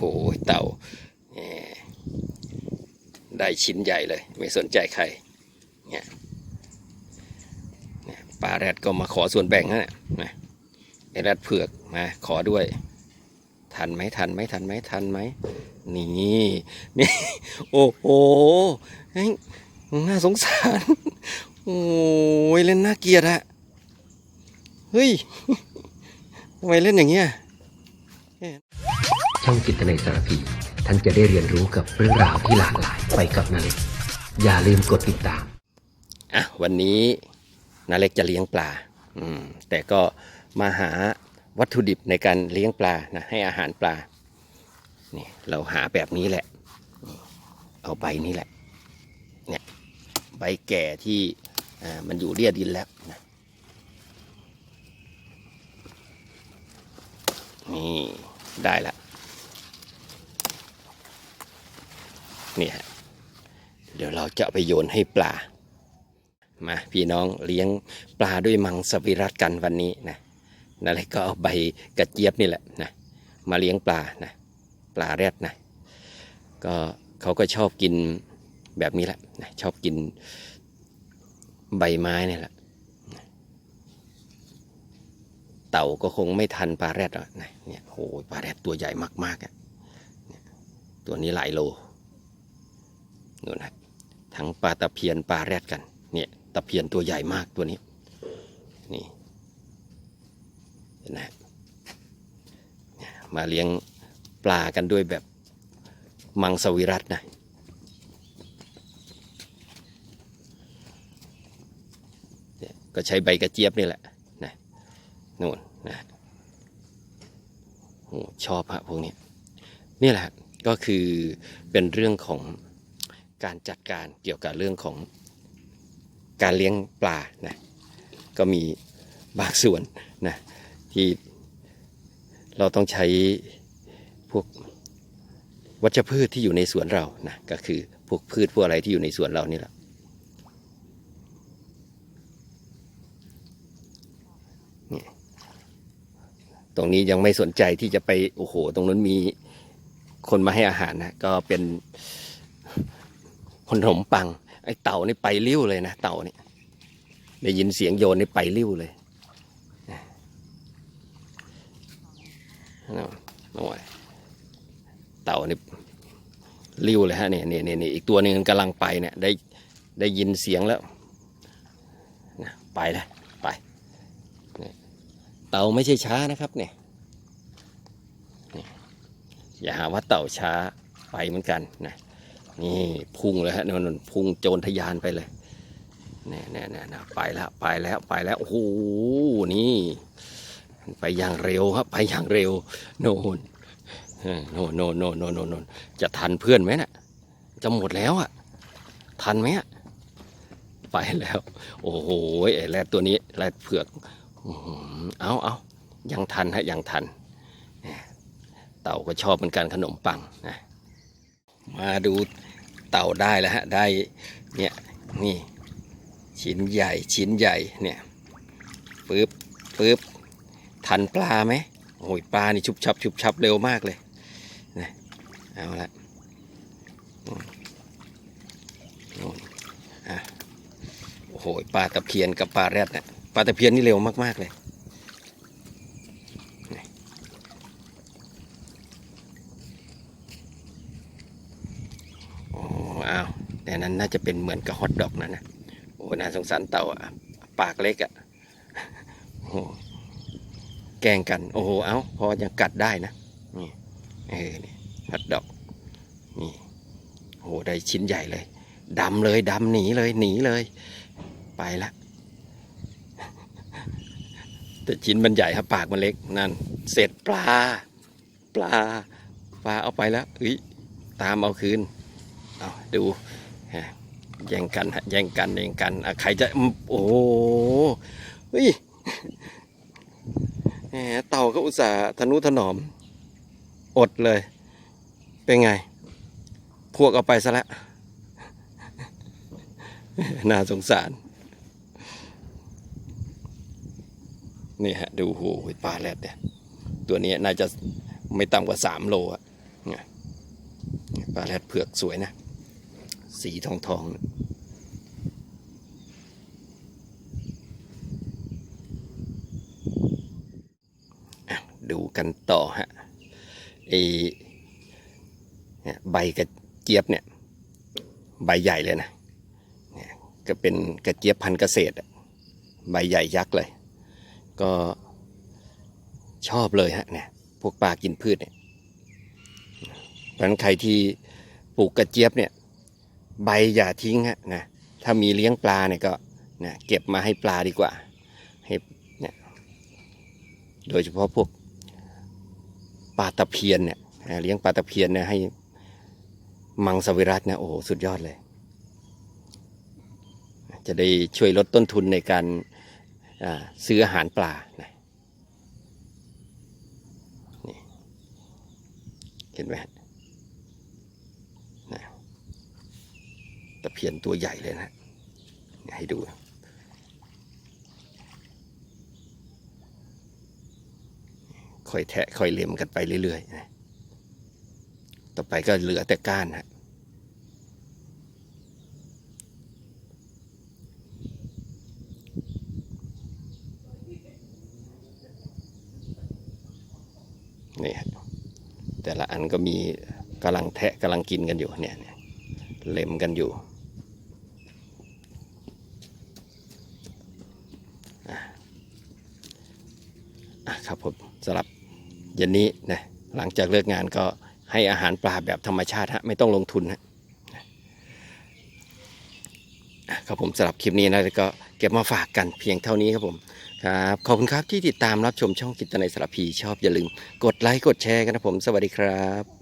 หเต่าได้ชิ้นใหญ่เลย ไม่สนใจใครเนี่ยเนี่ยปลาแรดก็มาขอส่วนแบ่งนะนะไอแรดเผือกมาขอด้วย ทันไหมทันไหมทันไหมทันไหมนี่นี่โอ้โหน่าสงสาร โอ้ยเล่นน่าเกลียดอะเฮ้ยทำไมเล่นอย่างเงี้ย ช่องจิตในสารพี ท่านจะได้เรียนรู้กับเรื่องราวที่หลากหลายไปกับนาเล็ก อย่าลืมกดติดตาม อะวันนี้นาเล็กจะเลี้ยงปลา อืมแต่ก็มาหาวัตถุดิบในการเลี้ยงปลานะให้อาหารปลา นี่เราหาแบบนี้แหละ เอาใบนี้แหละ เนี่ยใบแก่ที่อ่ามันอยู่เรียดินแล้วนะนี่ได้ละ เนี่ฮะเดี๋ยวเราจะไปโยนให้ปลา มาพี่น้องเลี้ยงปลาด้วยมังสวิรัตกันวันนี้นะนั่นแหละก็เอาใบกระเจี๊ยบนี่แหละนะมาเลี้ยงปลานะปลาแรดนะก็เขาก็ชอบกินแบบนี้แหละนะชอบกินใบไม้นี่แหละเต่าก็คงไม่ทันปลาแรดหรอกนะเนี่ยโหปลาแรดตัวใหญ่มากๆอะ่ะตัวนี้หลายโล นู่นนะทั้งปลาตะเพียนปลาแรดกัน เนี่ยตะเพียนตัวใหญ่มากตัวนี้ นี่นไหมเนี่ยมาเลี้ยงปลากันด้วยแบบมังสวิรัตนะเนี่ยก็ใช้ใบกระเจี๊ยบนี่แหละนะนู่นนะโอ้ชอบฮะพวกนี้นี่แหละก็คือเป็นเรื่องของ การจัดการเกี่ยวกับเรื่องของการเลี้ยงปลานะก็มีบางส่วนนะที่เราต้องใช้พวกวัชพืชที่อยู่ในสวนเรานะก็คือพวกพืชพวกอะไรที่อยู่ในสวนเรานี่แหละตรงนี้ยังไม่สนใจที่จะไปโอ้โห ตรงนั้นมีคนมาให้อาหารนะก็เป็น ขนมปัง ไอ้เต่านี่ไปริ้วเลยนะเต่านี่ได้ยินเสียงโยนนี่ไปริ้วเลยนั่นน้อยเต่านี่ริ้วเลยฮะเนี่ยเนี่ยเนี่ยอีกตัวหนึ่งกำลังไปเนี่ยได้ได้ยินเสียงแล้วไปแล้วไปเต่าไม่ใช่ช้านะครับเนี่ยอย่าหาว่าเต่าช้าไปเหมือนกันนะ นี่พุ่งเลยฮะนนนพุ่งโจรทะยานไปเลยเนี่ยเนี่ยเนี่ยนะไปแล้วไปแล้วไปแล้วโอ้โหนี่ไปอย่างเร็วครับไปอย่างเร็วโน่นโน่นโน่นโน่นโน่นโน่นจะทันเพื่อนไหมน่ะจะหมดแล้วอะทันไหมอะไปแล้ว โอ้โหไอ้แรดตัวนี้แรดเผือกอื้อหือเอาเอายังทันฮะยังทันเนี่ยเต่าก็ชอบเหมือนกันขนมปังนะ มาดูเต่าได้แล้วฮะ ได้เนี่ยนี่ ชิ้นใหญ่ชิ้นใหญ่เนี่ยปึ๊บปึ๊บทันปลาไหมโอ้ยปลานี่ชุบชับชุบชับเร็วมากเลยนะเอาละโอ้โหปลาตะเพียนกับปลาแรดเนี่ยปลาตะเพียนนี่เร็วมากๆเลย โอ้อ้าว แต่นั้นน่าจะเป็นเหมือนกับฮอทดอกนะนะโอ้น่าสงสารเต่าอะปากเล็กอะโอ้แกล้งกัน โอ้โห เอ้า พอยังกัดได้นะ นี่ เออ นี่ฮอทดอก นี่โอ้ได้ชิ้นใหญ่เลยดำเลยดำหนีเลยหนีเลย ไปละแต่ชิ้นมันใหญ่ครับปากมันเล็กนั่นเสร็จปลา ปลา ปลาเอาไปแล้วเฮ้ยตามเอาคืน เอาดู แย่งกันฮะแย่งกันแย่งกันใครจะโอ้โหเฮ้ยแหมเต่าก็อุตส่าห์ทนุถนอม อดเลย เป็นไง พวกเอาไปซะแล้วน่าสงสาร นี่ฮะ ดูโหปลาแรดเนี่ย ตัวนี้น่าจะไม่ต่ำกว่าสามโลอะปลาแรดเผือกสวยนะ สีทองทองอดูกันต่อฮะไอใบกระเจี๊ยบเนี่ย ใบใหญ่เลยนะเนี่ยก็เป็นกระเจี๊ยบพันธุ์เกษตรอะใบใหญ่ยักษ์เลย ก็ชอบเลยฮะเนี่ยพวกปลากินพืชเนี่ยเพราะฉะนั้นใครที่ปลูกกระเจี๊ยบเนี่ย ใบอย่าทิ้งฮะนะถ้ามีเลี้ยงปลาเนี่ยก็นะเก็บมาให้ปลาดีกว่าให้เนี่ยโดยเฉพาะพวกปลาตะเพียนเนี่ยนะเลี้ยงปลาตะเพียนเนี่ยให้มังสวิรัตเนี่ยโอ้สุดยอดเลย จะได้ช่วยลดต้นทุนในการซื้ออาหารปลานะนี่เห็นไหมฮะนะตะเพียนตัวใหญ่เลยนะให้ดู ค่อยแทะค่อยเล็มกันไปเรื่อยๆนะต่อไปก็เหลือแต่ก้านฮะนี่แต่ละอันก็มีกำลังแทะกำลังกินกันอยู่เนี่ยเล็มกันอยู่อะอะ ครับผมสำหรับเย็นนี้นะหลังจากเลิกงานก็ให้อาหารปลาแบบธรรมชาติฮะไม่ต้องลงทุนฮะครับผมสำหรับคลิปนี้นะก็เก็บมาฝากกันเพียงเท่านี้ครับผมครับขอบคุณครับที่ติดตามรับชมช่องกิตในยสารพีชอบอย่าลืม กดไลค์กดแชร์กันนะผม สวัสดีครับ